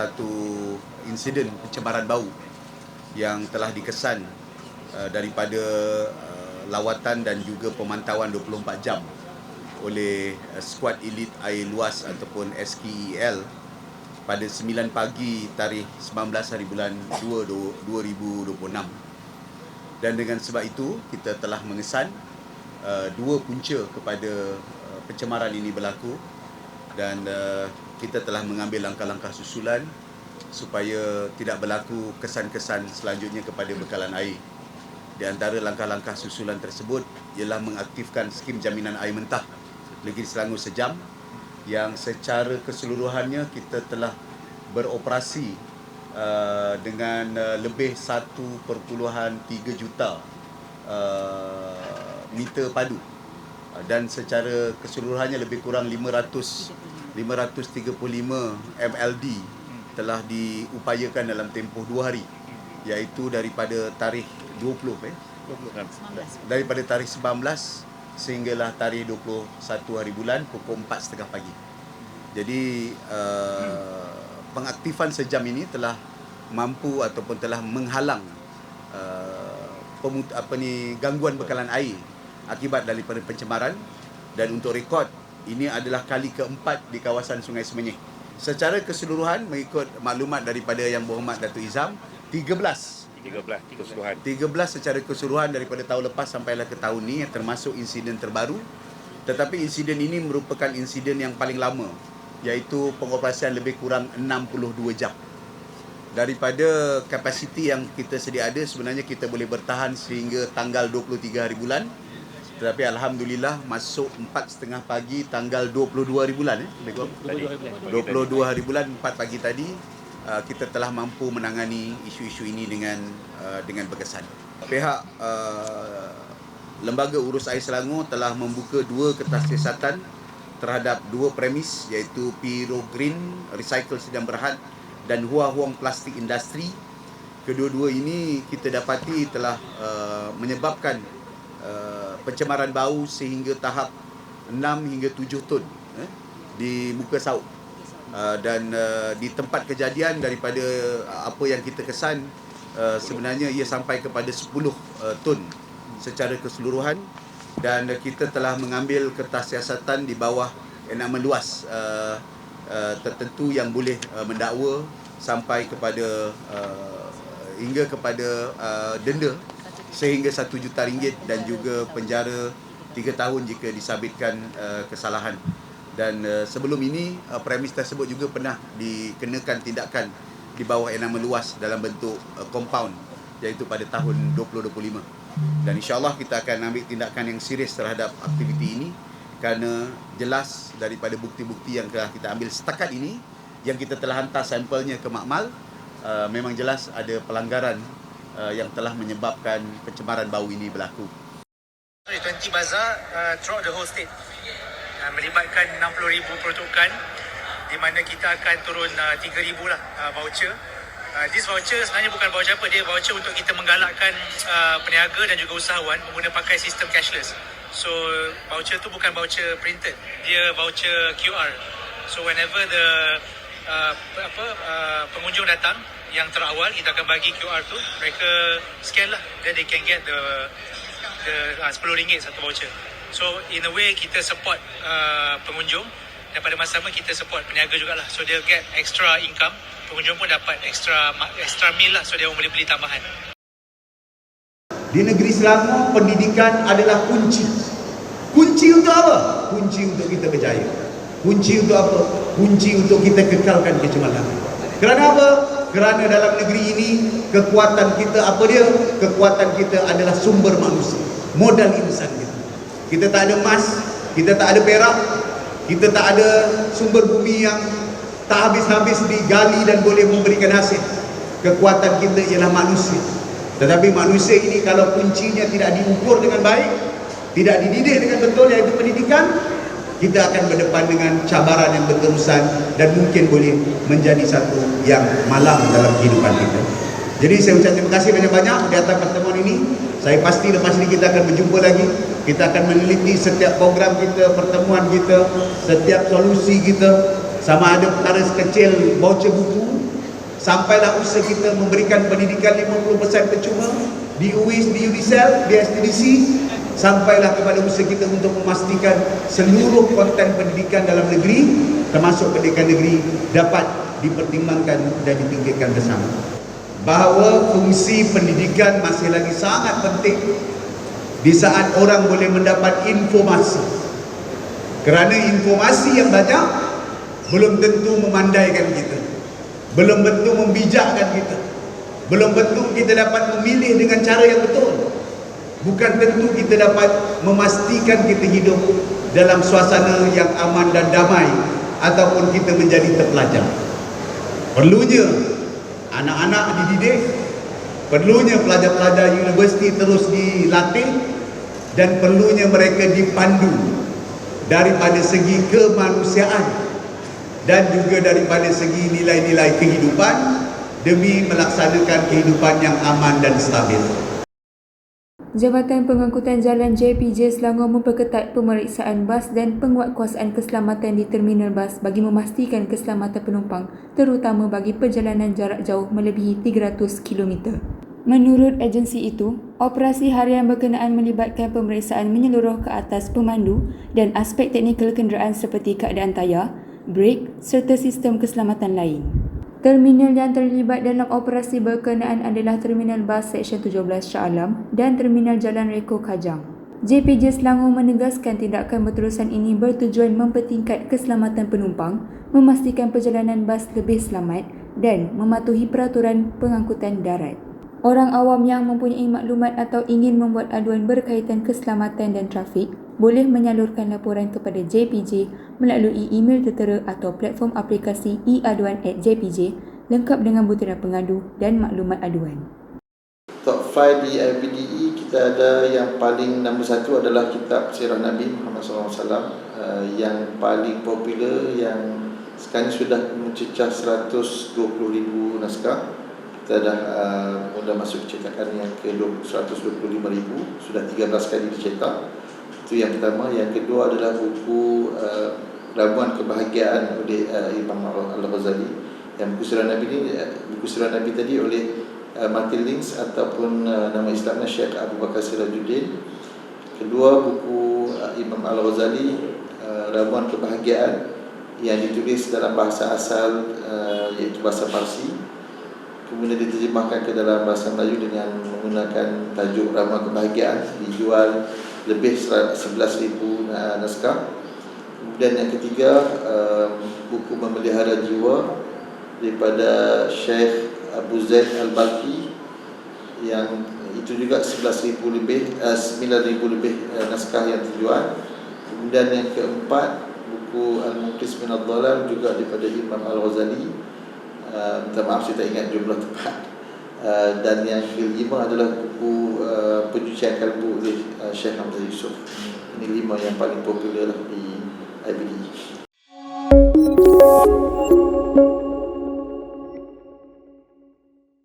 satu insiden pencemaran bau yang telah dikesan uh, daripada uh, lawatan dan juga pemantauan 24 jam oleh uh, skuad elit air luas ataupun SKEL pada 9 pagi tarikh 19 hari bulan 2 2026 dan dengan sebab itu kita telah mengesan uh, dua punca kepada uh, pencemaran ini berlaku dan uh, kita telah mengambil langkah-langkah susulan supaya tidak berlaku kesan-kesan selanjutnya kepada bekalan air. Di antara langkah-langkah susulan tersebut ialah mengaktifkan skim jaminan air mentah Negeri Selangor sejam yang secara keseluruhannya kita telah beroperasi uh, dengan uh, lebih 1.3 juta uh, meter padu uh, dan secara keseluruhannya lebih kurang 500 535 MLD telah diupayakan dalam tempoh 2 hari iaitu daripada tarikh 20 eh 19. daripada tarikh 19 sehinggalah tarikh 21 hari bulan pukul 4.30 pagi. Jadi uh, pengaktifan sejam ini telah mampu ataupun telah menghalang uh, pemut- apa ni gangguan bekalan air akibat daripada pencemaran dan untuk rekod ini adalah kali keempat di kawasan Sungai Semenyih. Secara keseluruhan mengikut maklumat daripada Yang Berhormat Datuk Izam 13 13 keseluruhan. 13 secara keseluruhan daripada tahun lepas sampailah ke tahun ni yang termasuk insiden terbaru. Tetapi insiden ini merupakan insiden yang paling lama iaitu pengoperasian lebih kurang 62 jam. Daripada kapasiti yang kita sedia ada sebenarnya kita boleh bertahan sehingga tanggal 23 hari bulan. Tetapi alhamdulillah masuk 4.30 pagi tanggal 22 hari bulan eh. Lebih kurang. Tadi. 22 hari bulan 4 pagi tadi uh, kita telah mampu menangani isu-isu ini dengan uh, dengan berkesan. Pihak uh, Lembaga Urus Air Selangor telah membuka dua kertas siasatan terhadap dua premis iaitu Piro Green Recycle Sedang Berhad dan Hua Huang Plastik Industri. Kedua-dua ini kita dapati telah uh, menyebabkan uh, pencemaran bau sehingga tahap 6 hingga 7 ton eh, di muka sauk uh, dan uh, di tempat kejadian daripada uh, apa yang kita kesan uh, sebenarnya ia sampai kepada 10 uh, ton secara keseluruhan. Dan uh, kita telah mengambil kertas siasatan di bawah enakmen luas uh, uh, tertentu yang boleh uh, mendakwa sampai kepada uh, hingga kepada uh, denda sehingga 1 juta ringgit dan juga penjara 3 tahun jika disabitkan uh, kesalahan. Dan uh, sebelum ini uh, premis tersebut juga pernah dikenakan tindakan di bawah enakmen luas dalam bentuk uh, compound iaitu pada tahun 2025 dan insyaallah kita akan ambil tindakan yang serius terhadap aktiviti ini kerana jelas daripada bukti-bukti yang telah kita ambil setakat ini yang kita telah hantar sampelnya ke makmal uh, memang jelas ada pelanggaran uh, yang telah menyebabkan pencemaran bau ini berlaku. 20 Bazaar uh, throughout the whole state uh, melibatkan 60,000 peruntukan di mana kita akan turun uh, 3,000 lah uh, voucher. Uh, this voucher sebenarnya bukan voucher apa dia voucher untuk kita menggalakkan uh, peniaga dan juga usahawan mengguna pakai sistem cashless. So voucher tu bukan voucher printed dia voucher QR so whenever the uh, apa uh, pengunjung datang yang terawal kita akan bagi QR tu mereka scan lah then they can get the the uh, RM10 satu voucher. So in a way kita support uh, pengunjung dan pada masa sama kita support peniaga jugalah. So dia get extra income, pengunjung pun dapat extra extra meal lah so dia boleh beli tambahan. Di negeri Selangor, pendidikan adalah kunci. Kunci untuk apa? Kunci untuk kita berjaya. Kunci untuk apa? Kunci untuk kita kekalkan kecemerlangan. Kerana apa? Kerana dalam negeri ini, kekuatan kita apa dia? Kekuatan kita adalah sumber manusia. Modal insan kita. Kita tak ada emas, kita tak ada perak, kita tak ada sumber bumi yang tak habis-habis digali dan boleh memberikan hasil. Kekuatan kita ialah manusia. Tetapi manusia ini kalau kuncinya tidak diukur dengan baik, tidak dididik dengan betul iaitu pendidikan, kita akan berdepan dengan cabaran yang berterusan dan mungkin boleh menjadi satu yang malam dalam kehidupan kita. Jadi saya ucap terima kasih banyak-banyak di atas pertemuan ini Saya pasti lepas ini kita akan berjumpa lagi. Kita akan meneliti setiap program kita, pertemuan kita, setiap solusi kita. Sama ada perkara sekecil voucher buku, sampailah usaha kita memberikan pendidikan 50% percuma di UIS, di UNICEF, di STDC sampailah kepada usaha kita untuk memastikan seluruh konten pendidikan dalam negeri termasuk pendidikan negeri dapat dipertimbangkan dan ditingkatkan bersama. Bahawa fungsi pendidikan masih lagi sangat penting di saat orang boleh mendapat informasi. Kerana informasi yang banyak belum tentu memandaikan kita. Belum tentu membijakkan kita. Belum tentu kita dapat memilih dengan cara yang betul bukan tentu kita dapat memastikan kita hidup dalam suasana yang aman dan damai ataupun kita menjadi terpelajar perlunya anak-anak dididik perlunya pelajar-pelajar universiti terus dilatih dan perlunya mereka dipandu daripada segi kemanusiaan dan juga daripada segi nilai-nilai kehidupan demi melaksanakan kehidupan yang aman dan stabil. Jabatan Pengangkutan Jalan JPJ Selangor memperketat pemeriksaan bas dan penguatkuasaan keselamatan di terminal bas bagi memastikan keselamatan penumpang terutama bagi perjalanan jarak jauh melebihi 300 km. Menurut agensi itu, operasi harian berkenaan melibatkan pemeriksaan menyeluruh ke atas pemandu dan aspek teknikal kenderaan seperti keadaan tayar, brek serta sistem keselamatan lain. Terminal yang terlibat dalam operasi berkenaan adalah Terminal Bas Seksyen 17 Shah Alam dan Terminal Jalan Reko Kajang. JPJ Selangor menegaskan tindakan berterusan ini bertujuan mempertingkat keselamatan penumpang, memastikan perjalanan bas lebih selamat dan mematuhi peraturan pengangkutan darat. Orang awam yang mempunyai maklumat atau ingin membuat aduan berkaitan keselamatan dan trafik boleh menyalurkan laporan kepada JPJ melalui email tertera atau platform aplikasi e-aduan at JPJ lengkap dengan butiran pengadu dan maklumat aduan. Top 5 di IBDE kita ada yang paling nombor satu adalah kitab Sirah Nabi Muhammad SAW uh, yang paling popular yang sekarang sudah mencecah 120,000 naskah. Kita dah uh, mula masuk cetakan yang ke 125,000 sudah 13 kali dicetak itu yang pertama. Yang kedua adalah buku uh, Ramuan Kebahagiaan oleh uh, Imam Al-Ghazali. Yang buku Sirah Nabi ni uh, buku Sirah Nabi tadi oleh uh, Martin Links ataupun uh, nama Islamnya Syekh Abu Bakar Sirajuddin. Kedua buku uh, Imam Al-Ghazali uh, Ramuan Kebahagiaan yang ditulis dalam bahasa asal uh, iaitu bahasa Parsi. Kemudian diterjemahkan ke dalam bahasa Melayu dengan menggunakan tajuk Ramuan Kebahagiaan dijual lebih 11,000 naskah. Kemudian yang ketiga um, buku Memelihara Jiwa daripada Syekh Abu Zaid Al-Balki yang itu juga 11,000 lebih uh, 9,000 lebih uh, naskah yang terjual kemudian yang keempat buku Al-Muqis min Al-Dhalal juga daripada Imam Al-Ghazali. Minta maaf saya tak ingat jumlah tepat uh, dan yang kelima adalah buku uh, pencucian kalbu oleh uh, Syekh Hamzah Yusof. Ini lima yang paling popular lah di IBD